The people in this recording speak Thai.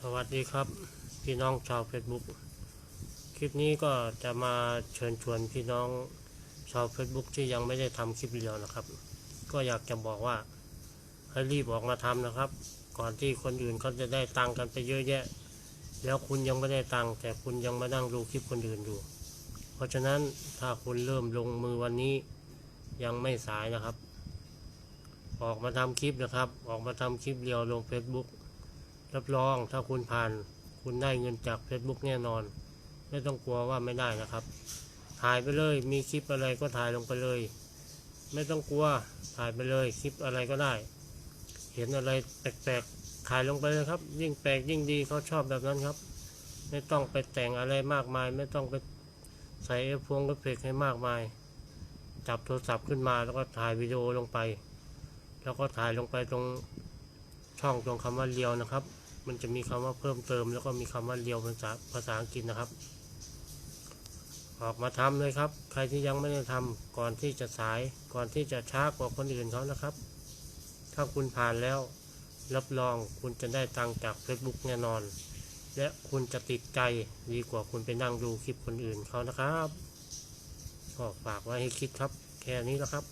สวัสดีครับพี่น้องชาวเฟซบุ๊กคลิปนี้ก็จะมาเชิญชวนพี่น้องชาวเฟซบุ๊กที่ยังไม่ได้ทำคลิปเดียวนะครับ ก็อยากจะบอกว่าให้รีบออกมาทำนะครับ ก่อนที่คนอื่นเขาจะได้ตังค์กันไปเยอะแยะ แล้วคุณยังไม่ได้ตังค์แต่คุณยังมานั่งดูคลิปคนอื่นอยู่ เพราะฉะนั้นถ้าคุณเริ่มลงมือวันนี้ยังไม่สายนะครับ ออกมาทำคลิปนะครับ ออกมาทำคลิปเดียวลง Facebook รับรองถ้าคุณผ่านคุณได้เงินจาก Facebook แน่นอน ไม่ต้องกลัวว่าไม่ได้นะครับ ถ่ายไปเลยมีคลิปอะไรก็ถ่ายลงไปเลย ไม่ต้องกลัวถ่ายไปเลยคลิปอะไรก็ได้ เห็นอะไรแปลกๆถ่ายลงไปเลยครับ ยิ่งแปลกยิ่งดีเขาชอบแบบนั้นครับ ไม่ต้องไปแต่งอะไรมากมาย ไม่ต้องไปใส่เอฟพวงกระเพกให้มากมาย จับโทรศัพท์ขึ้นมาแล้วก็ถ่ายวิดีโอลงไป แล้วก็ถ่ายลงไปตรงช่องตรงคำว่าเรียวนะครับ มันจะมีคำว่าเพิ่มเติม แล้วก็มีคำว่าเรียวภาษาภาษาอังกฤษนะครับ ออกมาทำเลยครับ ใครที่ยังไม่ได้ทำก่อนที่จะสายก่อนที่จะช้ากว่าคนอื่นเขานะครับ ถ้าคุณผ่านแล้วรับรองคุณจะได้ตังค์จาก Facebook แน่นอน และคุณจะติดใจดีกว่าคุณไปนั่งดูคลิปคนอื่นเขานะครับก็ฝากไว้ให้คิดครับ แค่นี้แล้วครับ